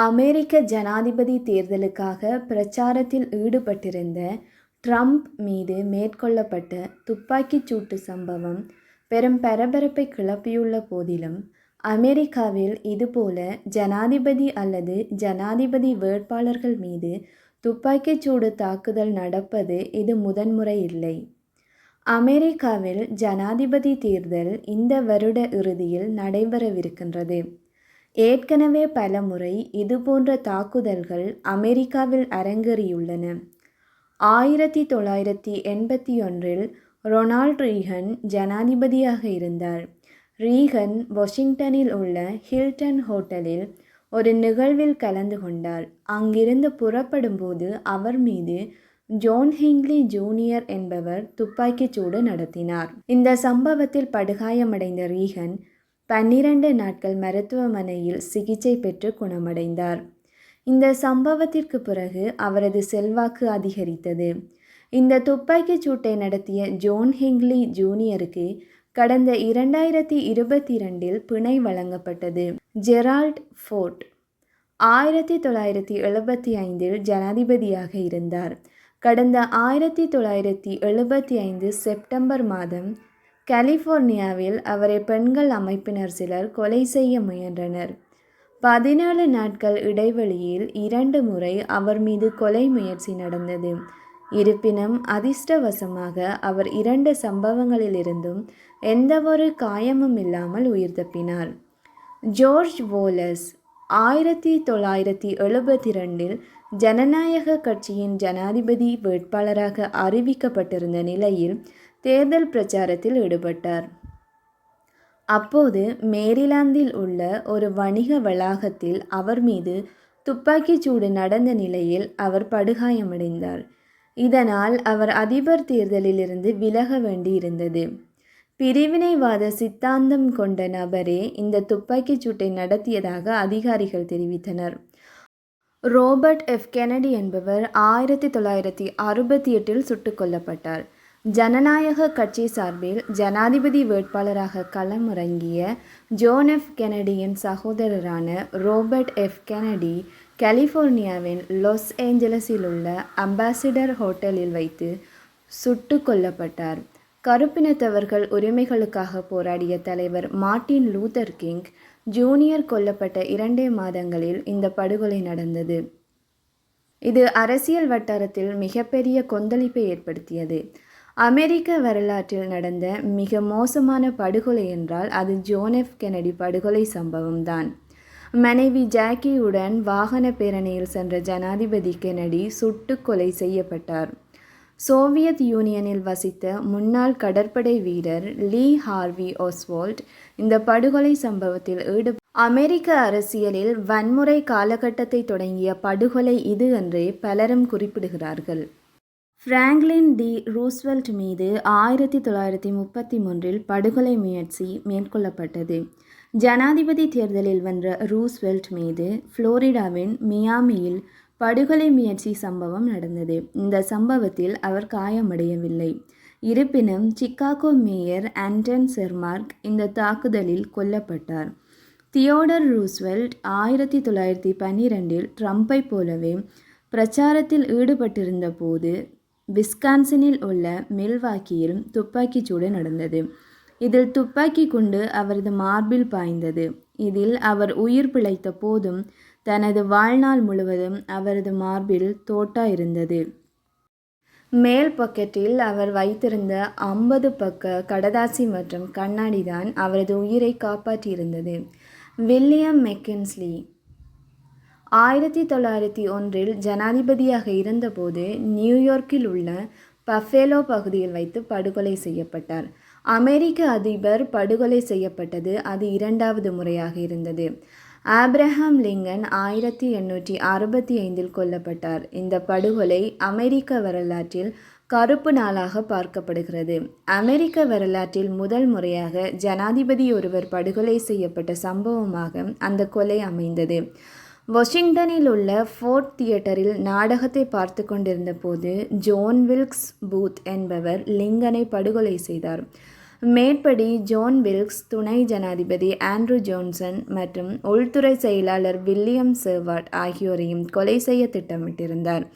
அமெரிக்க ஜனாதிபதி தேர்தலுக்காக பிரச்சாரத்தில் ஈடுபட்டிருந்த ட்ரம்ப் மீது மேற்கொள்ளப்பட்ட துப்பாக்கிச் சூட்டு சம்பவம் பெரும் பரபரப்பை கிளப்பியுள்ள போதிலும் அமெரிக்காவில் இதுபோல ஜனாதிபதி அல்லது ஜனாதிபதி வேட்பாளர்கள் மீது துப்பாக்கிச் சூடு தாக்குதல் நடப்பது இது முதன்முறை இல்லை. அமெரிக்காவில் ஜனாதிபதி தேர்தல் இந்த வருட இறுதியில் நடைபெறவிருக்கின்றது. ஏற்கனவே பலமுறை இதுபோன்ற தாக்குதல்கள் அமெரிக்காவில் அரங்கேறியுள்ளன. ஆயிரத்தி தொள்ளாயிரத்தி எண்பத்தி ஒன்றில் ரொனால்ட் ரீகன் ஜனாதிபதியாக இருந்தார். ரீகன் வாஷிங்டனில் உள்ள ஹில்டன் ஹோட்டலில் ஒரு நிகழ்வில் கலந்து கொண்டார். அங்கிருந்து புறப்படும்போது அவர் மீது ஜோன் ஹிங்லி ஜூனியர் என்பவர் துப்பாக்கிச் சூடு நடத்தினார். இந்த சம்பவத்தில் படுகாயமடைந்த ரீகன் பன்னிரண்டு நாட்கள் மருத்துவமனையில் சிகிச்சை பெற்று குணமடைந்தார். இந்த சம்பவத்திற்கு பிறகு அவரது செல்வாக்கு அதிகரித்தது. இந்த துப்பாக்கிச் சூட்டை நடத்திய ஜோன் ஹிங்லி ஜூனியருக்கு கடந்த இரண்டாயிரத்தி இருபத்தி இரண்டில் பிணை வழங்கப்பட்டது. ஜெரால்ட் ஃபோர்ட் ஆயிரத்தி தொள்ளாயிரத்தி எழுபத்தி ஐந்தில் ஜனாதிபதியாக இருந்தார். கடந்த ஆயிரத்தி தொள்ளாயிரத்தி எழுபத்தி ஐந்து செப்டம்பர் மாதம் கலிஃபோர்னியாவில் அவரை பெண்கள் அமைப்பினர் சிலர் கொலை செய்ய முயன்றனர். பதினேழு நாட்கள் இடைவெளியில் இரண்டு முறை அவர் மீது கொலை முயற்சி நடந்தது. இருப்பினும் அதிர்ஷ்டவசமாக அவர் இரண்டு சம்பவங்களிலிருந்தும் எந்தவொரு காயமும் இல்லாமல் உயிர் தப்பினார். ஜோர்ஜ் வோலஸ் ஆயிரத்தி தொள்ளாயிரத்தி எழுபத்தி ரெண்டில் ஜனநாயக கட்சியின் ஜனாதிபதி வேட்பாளராக அறிவிக்கப்பட்டிருந்த நிலையில் தேர்தல் பிரச்சாரத்தில் ஈடுபட்டார். அப்போது மேரிலாந்தில் உள்ள ஒரு வணிக வளாகத்தில் அவர் மீது துப்பாக்கிச் சூடு நடந்த நிலையில் அவர் படுகாயமடைந்தார். இதனால் அவர் அதிபர் தேர்தலிலிருந்து விலக வேண்டியிருந்தது. பிரிவினைவாத சித்தாந்தம் கொண்ட நபரே இந்த துப்பாக்கிச் சூட்டை நடத்தியதாக அதிகாரிகள் தெரிவித்தனர். ரோபர்ட் எஃப் கெனடி என்பவர் ஆயிரத்தி தொள்ளாயிரத்தி அறுபத்தி எட்டில் சுட்டுக் கொல்லப்பட்டார். ஜனநாயக கட்சி சார்பில் ஜனாதிபதி வேட்பாளராக களமிறங்கிய ஜோன் எஃப் கெனடியின் சகோதரரான ரோபர்ட் எஃப் கெனடி கலிஃபோர்னியாவின் லாஸ் ஏஞ்சலஸில் உள்ள அம்பாசிடர் ஹோட்டலில் வைத்து சுட்டு கொல்லப்பட்டார். கருப்பினத்தவர்கள் உரிமைகளுக்காக போராடிய தலைவர் மார்ட்டின் லூதர் கிங் ஜூனியர் கொல்லப்பட்ட இரண்டே மாதங்களில் இந்த படுகொலை நடந்தது. இது அரசியல் வட்டாரத்தில் மிகப்பெரிய கொந்தளிப்பை ஏற்படுத்தியது. அமெரிக்க வரலாற்றில் நடந்த மிக மோசமான படுகொலை என்றால் அது ஜோனெஃப் கெனடி படுகொலை சம்பவம்தான். மனைவி ஜாக்கியுடன் வாகன பேரணியில் சென்ற ஜனாதிபதி கெனடி சுட்டு கொலை செய்யப்பட்டார். சோவியத் யூனியனில் வசித்த முன்னாள் கடற்படை வீரர் லீ ஹார்வி ஓஸ்வால்ட் இந்த படுகொலை சம்பவத்தில் ஈடு அமெரிக்க அரசியலில் வன்முறை காலகட்டத்தை தொடங்கிய படுகொலை இது என்றே பலரும் குறிப்பிடுகிறார்கள். ஃப்ராங்க்லின் டி ரூஸ்வெல்ட் மீது ஆயிரத்தி தொள்ளாயிரத்தி முப்பத்தி மூன்றில் படுகொலை முயற்சி மேற்கொள்ளப்பட்டது. ஜனாதிபதி தேர்தலில் வென்ற ரூஸ்வெல்ட் மீது புளோரிடாவின் மியாமியில் படுகொலை முயற்சி சம்பவம் நடந்தது. இந்த சம்பவத்தில் அவர் காயமடையவில்லை. இருப்பினும் சிக்காகோ மேயர் ஆண்டன் செர்மார்க் இந்த தாக்குதலில் கொல்லப்பட்டார். தியோடர் ரூஸ்வெல்ட் ஆயிரத்தி தொள்ளாயிரத்தி பன்னிரெண்டில் ட்ரம்ப்பை போலவே பிரச்சாரத்தில் ஈடுபட்டிருந்த போது விஸ்கான்சனில் உள்ள மில்வாக்கியில் துப்பாக்கிச் சூடு நடந்தது. இதில் துப்பாக்கி குண்டு அவரது மார்பில் பாய்ந்தது. இதில் அவர் உயிர் பிழைத்த போதும் தனது வாழ்நாள் முழுவதும் அவரது மார்பில் தோட்டா இருந்தது. மேல் பக்கெட்டில் அவர் வைத்திருந்த ஐம்பது பக்க கடதாசி மற்றும் கண்ணாடி தான் அவரது உயிரை காப்பாற்றியிருந்தது. வில்லியம் மெக்கின்ஸ்லி ஆயிரத்தி தொள்ளாயிரத்தி ஒன்றில் ஜனாதிபதியாக இருந்தபோது நியூயார்க்கில் உள்ள பஃபேலோ பகுதியில் வைத்து படுகொலை செய்யப்பட்டார். அமெரிக்க அதிபர் படுகொலை செய்யப்பட்டது அது இரண்டாவது முறையாக இருந்தது. ஆப்ரஹாம் லிங்கன் ஆயிரத்தி எண்ணூற்றி அறுபத்தி ஐந்தில் கொல்லப்பட்டார். இந்த படுகொலை அமெரிக்க வரலாற்றில் கருப்பு நாளாக பார்க்கப்படுகிறது. அமெரிக்க வரலாற்றில் முதல் முறையாக ஜனாதிபதி ஒருவர் படுகொலை செய்யப்பட்ட சம்பவமாக அந்த கொலை அமைந்தது. வாஷிங்டனில் உள்ள ஃபோர்ட் தியேட்டரில் நாடகத்தை பார்த்து கொண்டிருந்த போது ஜோன் வில்க்ஸ் பூத் என்பவர் லிங்கனை படுகொலை செய்தார். மேற்படி ஜோன் வில்க்ஸ் துணை ஜனாதிபதி ஆண்ட்ரூ ஜோன்சன் மற்றும் உள்துறை செயலாளர் வில்லியம் செர்வாட் ஆகியோரையும் கொலை செய்ய திட்டமிட்டிருந்தார்.